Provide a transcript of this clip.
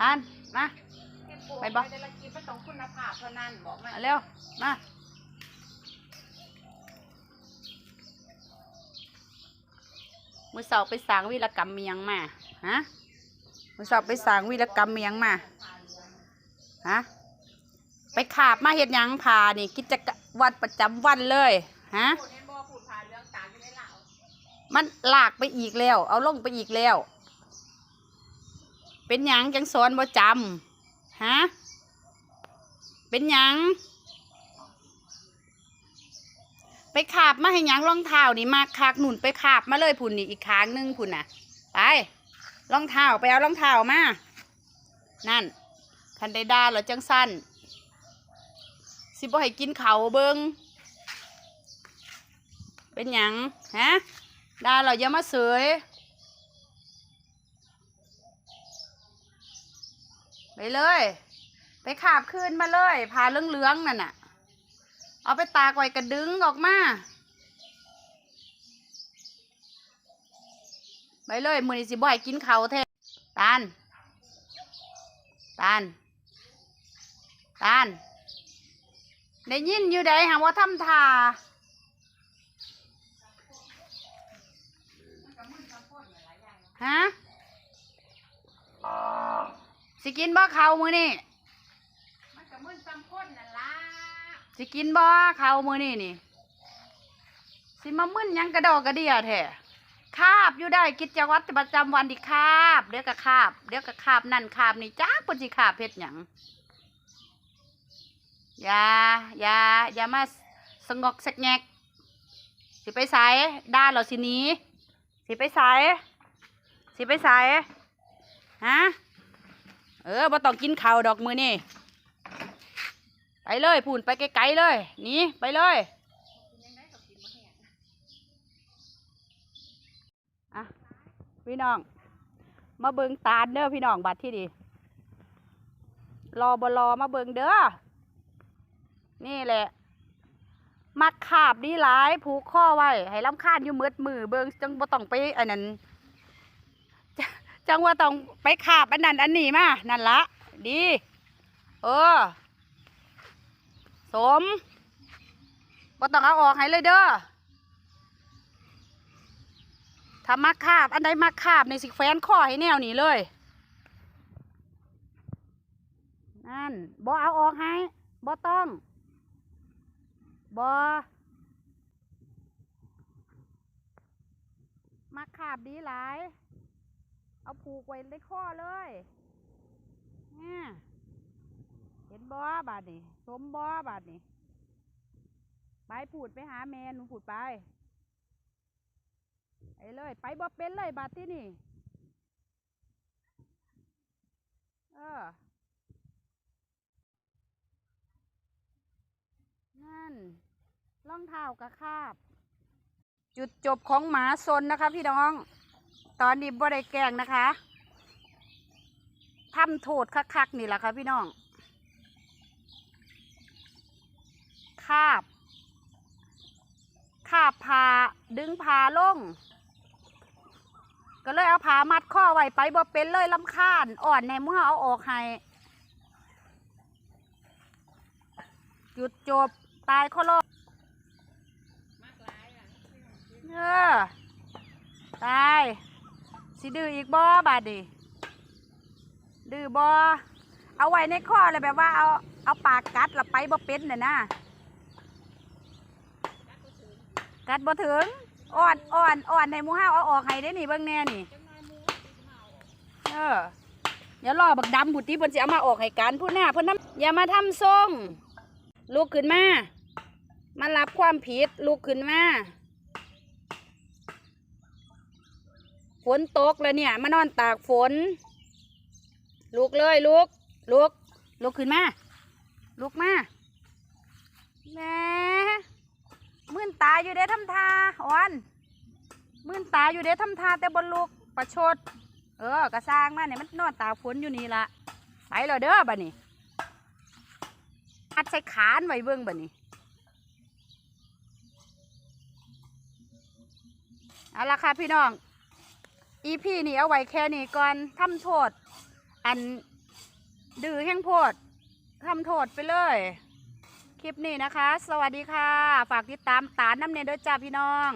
ตานมา ไปบ่ แต่ละคลิปมันต้องคุณภาพเท่านั้นบอกมามาเร็ว มา มือเสาไปสร้างวีรกรรมเมียงมา ฮะ มือเสาไปสร้างวีรกรรมเมียงมา ฮะ ไปขาบมาเห็ดหยังพานี่ กิจวัตรประจำวันเลย ฮะ พูดเห็นบ่พูดผ่านเรื่องตามที่ไม่เล่ามันลากไปอีกแล้ว เอาลงไปอีกแล้ว เป็นหยังจังสอนบ่จำฮะเป็นหยังไปขาบมาให้หยังรองเท้านี่มาคากหนุนไปขาบมาเลยพุ่นนี่อีกครั้งหนึงพุ่นน่ะ ไปรองเท้าไปเอารองเท้ามานั่นคันได้ดาเหรอจังสั้นสิบ่ให้กินเขาเบิงเป็นหยังฮะดาเราอย่ามาเสย ไปเลย ไปขาบขึ้นมาเลยพาเหลืองนั่นน่ะ เอาไปตากไว้กระดึงออกมา ไปเลยมือนี้สิบ่อยกินเขาแท้ตาลตาลตาลได้ยินอยู่ใดหาว่าทำทา ฮะ สิกินบ่เขาวมือนี่มันก็มึนซ้ำคนนั่นล่ะสิกินบ่เขาวมือนี่นี่ สิมามึนหยังกระดอกกระเดียแท้คาบอยู่ได้กิจวัตรประจำวันดิคาบเดี๋ยวก็คาบเดี๋ยวก็คาบนั่นคาบนี่จ้าปนสิคาบเพ็ดหยังอย่าอย่าอย่ามาสงกสักแงกสิไปใส่ด้านเราสิหนี้ สิไปใส่สิไปใส่ฮะ เออบ่ต้องกินข้าวดอกมือนี่ไปเลยพูนไปไกลๆเลยหนีไปเลยอะพี่น้อง มาเบิงตาลเด้อพี่น้องบัดที่ดีรอบรอมาเบิงเด้อนี่แหละ มักขาบดีหลายผูกข้อไว้ ให้ลำคาญอยู่มืดมือเบิงจังบ่ต้องไปอันนั้น จังว่าต้องไปขาบอันนั้นอันนี้มา นั่นละ ดี เออ สมบ่ต้องเอาออกให้เลยเด้อ ถ้ามักคาบ อันใดมักคาบในสิแฟนข้อให้แนวนี้เลย นั่นบ่เอาออกให้บ่ต้องบ่มักคาบดีหลาย เอาผูกไว้ในข้อเลยเนี่ยเห็นบ่บาดนี่สมบ่บาดนี่ไปพูดไปหาแม่หนูพูดไปไปเลย ไปบ่เป็นเลยบาดที่นี่ เออ นั่นรองเท้ากระคาบ จุดจบของหมาซนนะคะพี่น้อง ตอนนี้บ่ได้แกงนะคะทำโทษคักๆนี่แหละค่ะพี่น้อง คาบ คาบพาดึงพาลง ก็เลยเอาผามัดข้อไว้ไปบ่เป็นเลยลำคาญอ่อนในเมื่อเอาออกให้จุดจบตายข้อโลกมากหลายอะเออตาย สิดื้ออีกบ่บาดดิดื้อบ่เอาไว้ในข้อเลยแบบว่าเอาเอาปากกัดแล้วไปบ่เป็นน่ะนะกัดบ่ถึงอ่อนอ่อนอ่อนในมูห้าวเอาออกให้ได้นี่เบิ่งแน่นี่เออเดี๋ยวรอบักดำบุตรีเพิ่นสิเอามาออกให้กันพูดหน้าเพิ่นทำอย่ามาทำทรงลุกขึ้นมามารับความผิดลุกขึ้นมา ฝ นตกแล้วเนี่ยมานอนตากฝน ลุกเลยลุกลุกลุกขึ้นมาลุกมาแหมมื่นตาอยู่เด้ทำทาอ่อนมื่นตาอยู่เด้ทำทาแต่บนลุกประชด เออกระซางมาเนี่ยมันนอนตากฝนอยู่นี่ละไปเลยเด้อบัดนี้อัดใส่ขานไว้เบิ่งบัดนี้เอาละค่ะพี่น้อง อีพีนี่เอาไว้แค่นี้ก่อนทำโทษ อันดื้อแห้งโพดทำโทษไปเลย คลิปนี้นะคะ สวัสดีค่ะ ฝากติดตามตาน้ำเนยด้วยจ้าพี่น้อง